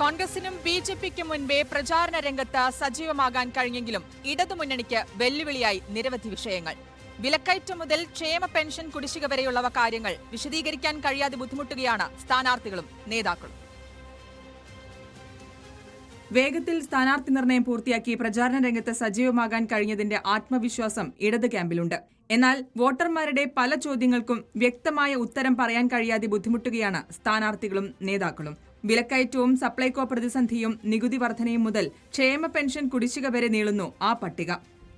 കോൺഗ്രസിനും B J പിക്കും മുൻപേ പ്രചാരണ രംഗത്ത് സജീവമാകാൻ കഴിഞ്ഞെങ്കിലും ഇടതുമുന്നണിക്ക് വെല്ലുവിളിയായി നിരവധി വിഷയങ്ങൾ. വിലക്കയറ്റം മുതൽ ക്ഷേമ പെൻഷൻ കുടിശ്ശിക വരെയുള്ളവ കാര്യങ്ങൾ വിശദീകരിക്കാൻ കഴിയാതെ ബുദ്ധിമുട്ടുകയാണ് സ്ഥാനാർത്ഥികളും നേതാക്കളും. വേഗത്തിൽ സ്ഥാനാർത്ഥി നിർണയം പൂർത്തിയാക്കി പ്രചാരണ രംഗത്ത് സജീവമാകാൻ കഴിഞ്ഞതിന്റെ ആത്മവിശ്വാസം ഇടത് ക്യാമ്പിലുണ്ട്. എന്നാൽ വോട്ടർമാരുടെ പല ചോദ്യങ്ങൾക്കും വ്യക്തമായ ഉത്തരം പറയാൻ കഴിയാതെ ബുദ്ധിമുട്ടുകയാണ് സ്ഥാനാർത്ഥികളും നേതാക്കളും. വിലക്കയറ്റവും സപ്ലൈകോ പ്രതിസന്ധിയും നികുതി വർധനയും മുതൽ ക്ഷേമ പെൻഷൻ കുടിശ്ശിക വരെ നീളുന്നു ആ പട്ടിക.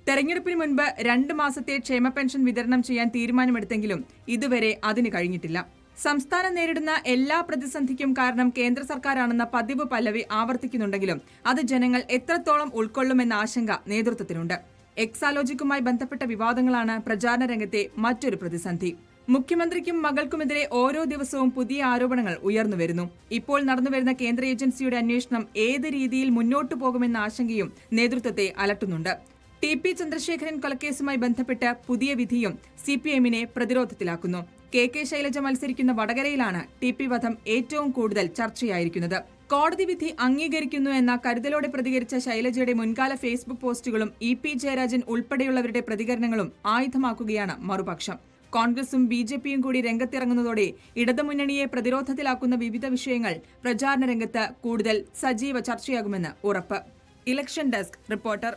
തെരഞ്ഞെടുപ്പിന് മുൻപ് രണ്ട് മാസത്തെ ക്ഷേമ പെൻഷൻ വിതരണം ചെയ്യാൻ തീരുമാനമെടുത്തെങ്കിലും ഇതുവരെ അതിന് കഴിഞ്ഞിട്ടില്ല. സംസ്ഥാനം നേരിടുന്ന എല്ലാ പ്രതിസന്ധിക്കും കാരണം കേന്ദ്ര സർക്കാരാണെന്ന പതിവ് പല്ലവി ആവർത്തിക്കുന്നുണ്ടെങ്കിലും അത് ജനങ്ങൾ എത്രത്തോളം ഉൾക്കൊള്ളുമെന്ന ആശങ്ക നേതൃത്വത്തിനുണ്ട്. എക്സാലോജിക്കുമായി ബന്ധപ്പെട്ട വിവാദങ്ങളാണ് പ്രചാരണ രംഗത്തെ മറ്റൊരു പ്രതിസന്ധി. മുഖ്യമന്ത്രിക്കും മകൾക്കുമെതിരെ ഓരോ ദിവസവും പുതിയ ആരോപണങ്ങൾ ഉയർന്നുവരുന്നു ഇപ്പോൾ നടന്നുവരുന്ന കേന്ദ്ര ഏജൻസിയുടെ അന്വേഷണം ഏത് രീതിയിൽ മുന്നോട്ടു പോകുമെന്ന ആശങ്കയും നേതൃത്വത്തെ അലട്ടുന്നുണ്ട്. ടി പി ചന്ദ്രശേഖരൻ കൊലക്കേസുമായി ബന്ധപ്പെട്ട് പുതിയ വിധിയും സി പി എമ്മിനെ പ്രതിരോധത്തിലാക്കുന്നു. കെ കെ ശൈലജ മത്സരിക്കുന്ന വടകരയിലാണ് ടി പി വധം ഏറ്റവും കൂടുതൽ ചർച്ചയായിരിക്കുന്നത്. കോടതി വിധി അംഗീകരിക്കുന്നു എന്ന കരുതലോടെ പ്രതികരിച്ച ശൈലജയുടെ മുൻകാല ഫേസ്ബുക്ക് പോസ്റ്റുകളും ഇ പി ജയരാജൻ ഉൾപ്പെടെയുള്ളവരുടെ പ്രതികരണങ്ങളും ആയുധമാക്കുകയാണ് മറുപക്ഷം. കോൺഗ്രസും ബി ജെ പിയും കൂടി രംഗത്തിറങ്ങുന്നതോടെ ഇടതുമുന്നണിയെ പ്രതിരോധത്തിലാക്കുന്ന വിവിധ വിഷയങ്ങൾ പ്രചാരണ രംഗത്ത് കൂടുതൽ സജീവ ചർച്ചയാകുമെന്ന് ഉറപ്പ്. Election desk reporter